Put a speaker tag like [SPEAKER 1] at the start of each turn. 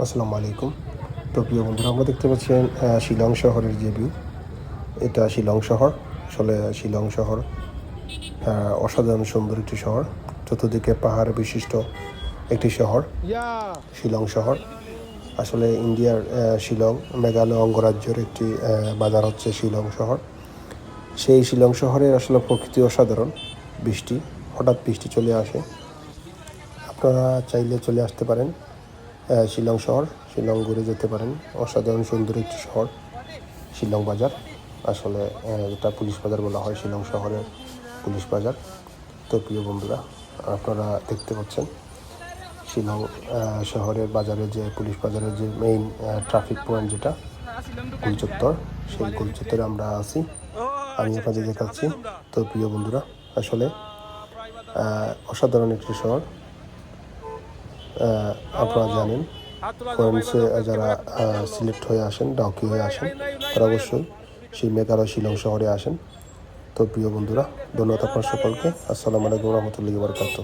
[SPEAKER 1] আসসালামু আলাইকুম। তো প্রিয় বন্ধুরা, আমরা দেখতে পাচ্ছেন শিলং শহরের যে ভিউ, এটা শিলং শহর। আসলে শিলং শহর অসাধারণ সুন্দর একটি শহর। চতুর্দিকে পাহাড় বিশিষ্ট একটি শহর, শিলং শহর। আসলে ইন্ডিয়ার শিলং মেঘালয় অঙ্গরাজ্যের একটি বাজার হচ্ছে শিলং শহর। সেই শিলং শহরের আসলে প্রকৃতি অসাধারণ, বৃষ্টি, হঠাৎ বৃষ্টি চলে আসে। আপনারা চাইলে চলে আসতে পারেন। শিলং শহর। শিলং ঘুরে যেতে পারেন। অসাধারণ, সুন্দর একটি শহর, শিলং বাজার। আসলে এটা পুলিশ বাজার বলা হয়, শিলং শহরের পুলিশ বাজার। তো প্রিয় বন্ধুরা, আপনারা দেখতে পাচ্ছেন, শিলং শহরের বাজারে যে, পুলিশ বাজারের যে মেইন ট্রাফিক পয়েন্ট যেটা, গুলচত্বর, সেই গুলচত্বরে আমরা আছি। আমি আপনাদের দেখাচ্ছি। তো প্রিয় বন্ধুরা, আসলে অসাধারণ একটি শহর। আপনারা জানেন ফরেন্সে যারা সিলেক্ট হয়ে আসেন ডাউকি হয়ে আসেন, তারা অবশ্যই সেই মেঘালয় শিলং শহরে আসেন। তো প্রিয় বন্ধুরা, ধন্যবাদ আপনার সকলকে। আসসালামু আলাইকুম রহমতুল্লাহ বরকাত?